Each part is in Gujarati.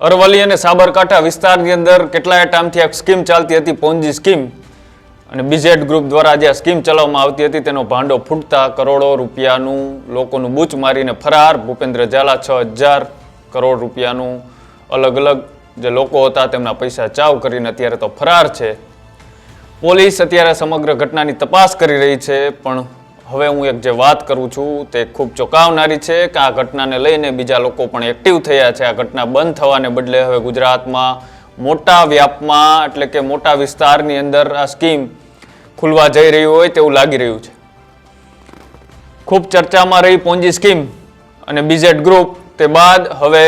અરવલ્લી અને સાબરકાંઠા વિસ્તારની અંદર કેટલાય ટાઈમથી એક સ્કીમ ચાલતી હતી, પોન્જી સ્કીમ. અને બીઝેડ ગ્રુપ દ્વારા જે સ્કીમ ચલાવવામાં આવતી હતી. તેનો ભાંડો ફૂટતા કરોડો રૂપિયાનું લોકોનું બૂચ મારીને ફરાર. ભૂપેન્દ્ર ઝાલા છ હજાર કરોડ રૂપિયાનું અલગ અલગ જે લોકો હતા તેમના પૈસા ચાવ કરીને અત્યારે તો ફરાર છે. પોલીસ અત્યારે સમગ્ર ઘટનાની તપાસ કરી રહી છે, પણ હવે હું એક જે વાત કરું છું તે ખૂબ ચોંકાવનારી છે કે આ ઘટનાને લઈને બીજા લોકો પણ એક્ટિવ થયા છે. આ ઘટના બંધ થવાને બદલે હવે ગુજરાતમાં મોટા વ્યાપમાં એટલે કે મોટા વિસ્તારની અંદર આ સ્કીમ ખુલવા જઈ રહી હોય તેવું લાગી રહ્યું છે. ખૂબ ચર્ચામાં રહી પોંજી સ્કીમ અને બીજેડ ગ્રુપ તે બાદ હવે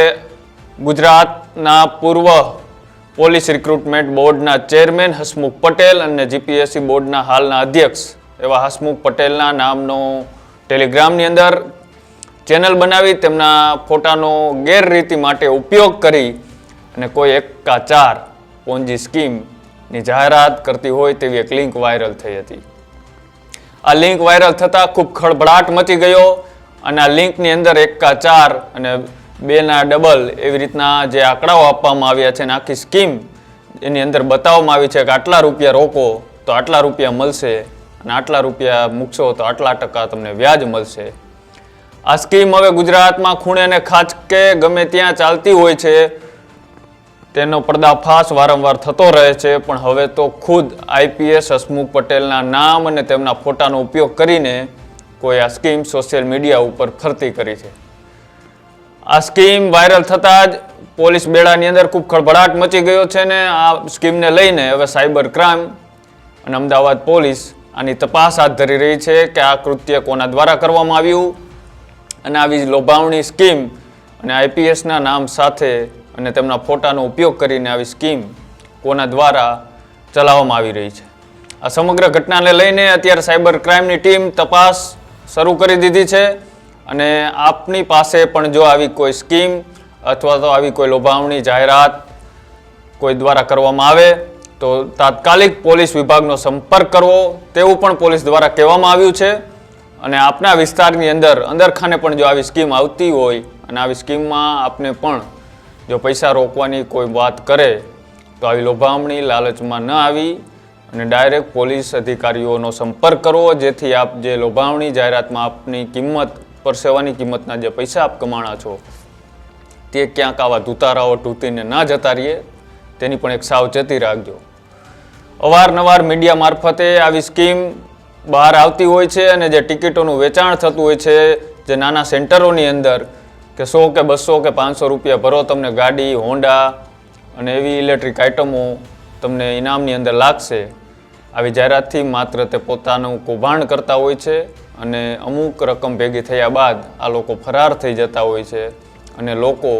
ગુજરાતના પૂર્વ પોલીસ રિક્રુટમેન્ટ બોર્ડના ચેરમેન હસમુખ પટેલ અને જીપીએસસી બોર્ડના હાલના અધ્યક્ષ એવા હસમુખ પટેલના નામનો ટેલિગ્રામની અંદર ચેનલ બનાવી તેમના ફોટાનો ગેરરીતિ માટે ઉપયોગ કરી અને કોઈ એકા ચાર પોન્જી સ્કીમની જાહેરાત કરતી હોય તેવી એક લિંક વાયરલ થઈ હતી. આ લિંક વાયરલ થતાં ખૂબ ખળભળાટ મચી ગયો અને આ લિંકની અંદર એકા ચાર અને બેના ડબલ એવી રીતના જે આંકડાઓ આપવામાં આવ્યા છે અને આખી સ્કીમ એની અંદર બતાવવામાં આવી છે કે આટલા રૂપિયા રોકો તો આટલા રૂપિયા મળશે અને આટલા રૂપિયા મૂકશો તો આટલા ટકા તમને વ્યાજ મળશે. આ સ્કીમ હવે ગુજરાતમાં ખૂણે ને ખાચકે ગમે ત્યાં ચાલતી હોય છે. તેનો પર્દાફાશ વારંવાર થતો રહે છે, પણ હવે તો ખુદ આઈપીએસ હસમુખ પટેલના નામ અને તેમના ફોટાનો ઉપયોગ કરીને કોઈ આ સ્કીમ સોશિયલ મીડિયા ઉપર ફરતી કરી છે. આ સ્કીમ વાયરલ થતાં જ પોલીસ બેડાની અંદર ખૂબ ખળભળાટ મચી ગયો છે ને આ સ્કીમને લઈને હવે સાયબર ક્રાઇમ અને અમદાવાદ પોલીસ આની તપાસ હાથ ધરી રહી છે કે આ કૃત્ય કોના દ્વારા કરવામાં આવ્યું? અને આવી લોભાવણી સ્કીમ અને આઈપીએસના નામ સાથે અને તેમના ફોટાનો ઉપયોગ કરીને આવી સ્કીમ કોના દ્વારા ચલાવવામાં આવી રહી છે? આ સમગ્ર ઘટનાને લઈને અત્યારે સાયબર ક્રાઇમની ટીમ તપાસ શરૂ કરી દીધી છે અને આપની પાસે પણ જો આવી કોઈ સ્કીમ અથવા તો આવી કોઈ લોભાવણી જાહેરાત કોઈ દ્વારા કરવામાં આવે તો તાત્કાલિક પોલીસ વિભાગનો સંપર્ક કરવો તેવું પણ પોલીસ દ્વારા કહેવામાં આવ્યું છે. અને આપના વિસ્તારની અંદર, અંદરખાને પણ જો આવી સ્કીમ આવતી હોય અને આવી સ્કીમમાં આપને પણ જો પૈસા રોકવાની કોઈ વાત કરે, તો આવી લોભામણી, લાલચમાં ન આવી અને ડાયરેક્ટ પોલીસ અધિકારીઓનો સંપર્ક કરવો, જેથી આપ જે લોભાવણી જાહેરાતમાં આપની કિંમત પરસેવાની કિંમતના જે પૈસા આપ કમાણા છો, તે ક્યાંક આવા ધુતારાઓ તૂટીને ના જતા રહીએ. તેની પણ એક સાવચેતી રાખજો. અવારનવાર મીડિયા મારફતે આવી સ્કીમ બહાર આવતી હોય છે અને જે ટિકિટોનું વેચાણ થતું હોય છે, જે નાના સેન્ટરોની અંદર, કે સો કે બસો કે પાંચસો રૂપિયા ભરો તમને ગાડી, હોન્ડા અને એવી ઇલેક્ટ્રિક આઇટમો તમને ઇનામની અંદર લાગશે. આવી જાહેરાતથી માત્ર તે પોતાનું કૌભાંડ કરતા હોય છે અને અમુક રકમ ભેગી થયા બાદ આ લોકો ફરાર થઈ જતા હોય છે અને લોકો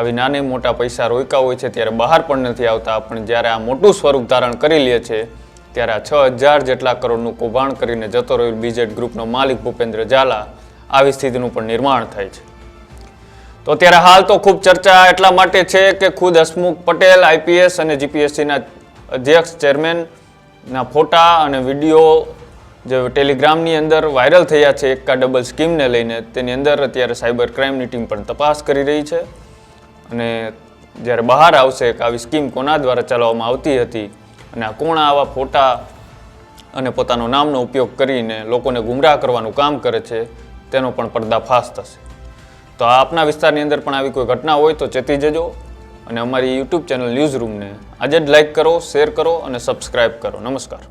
આવી નાની મોટા પૈસા રોક્યા હોય છે ત્યારે બહાર પણ નથી આવતા. પણ જ્યારે આ મોટું સ્વરૂપ ધારણ કરી લે છે, ત્યારે આ છ હજાર જેટલા કરોડનું કૌભાંડ કરીને જતો રહ્યો બીજેડ ગ્રુપનો માલિક ભૂપેન્દ્ર ઝાલા. આવી સ્થિતિનું પણ નિર્માણ થાય છે. તો અત્યારે હાલ તો ખૂબ ચર્ચા એટલા માટે છે કે ખુદ હસમુખ પટેલ આઈપીએસ અને જીપીએસસીના અધ્યક્ષ, ચેરમેનના ફોટા અને વીડિયો જે ટેલિગ્રામની અંદર વાયરલ થયા છે, એકા ડબલ સ્કીમને લઈને, તેની અંદર અત્યારે સાયબર ક્રાઇમની ટીમ પણ તપાસ કરી રહી છે. અને જ્યારે બહાર આવશે કે આવી સ્કીમ કોના દ્વારા ચલાવવામાં આવતી હતી અને આ કોણ આવા ફોટા અને પોતાનો નામનો ઉપયોગ કરીને લોકોને ગુમરાહ કરવાનું કામ કરે છે, તેનો પણ પર્દાફાશ થશે. તો આ આપના વિસ્તારની અંદર પણ આવી કોઈ ઘટના હોય તો ચેતી જજો અને અમારી યુટ્યુબ ચેનલ ન્યૂઝ રૂમને આજે જ લાઈક કરો શેર કરો અને સબસ્ક્રાઈબ કરો. નમસ્કાર.